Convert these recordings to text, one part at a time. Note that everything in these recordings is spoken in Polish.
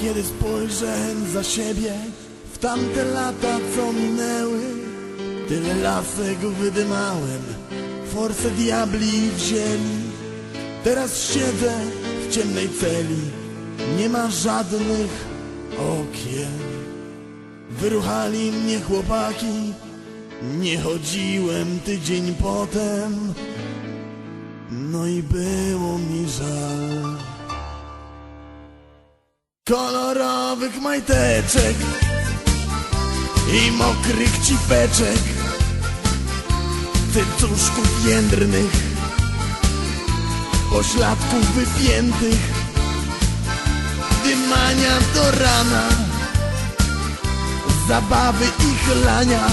Kiedy spojrzę za siebie w tamte lata, co minęły, tyle lasek wydymałem, force diabli wzięli. Teraz siedzę w ciemnej celi, nie ma żadnych okien. Wyruchali mnie chłopaki, nie chodziłem tydzień potem, no i było mi żal. Kolorowych majteczek i mokrych cipeczek, cycuszków jędrnych, pośladków wypiętych, dymania do rana, zabawy i chlania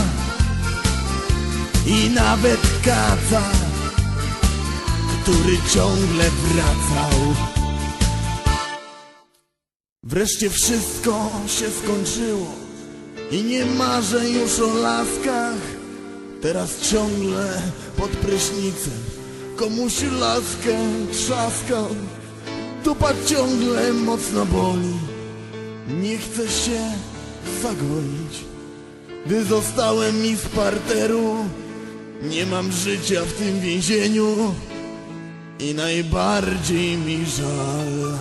i nawet kaca, który ciągle wracał. Wreszcie wszystko się skończyło i nie marzę już o laskach. Teraz ciągle pod prysznicem komuś laskę trzaskał. Dupa ciągle mocno boli, nie chcę się zagoić. Gdy zostałem mi z parteru, nie mam życia w tym więzieniu i najbardziej mi żal.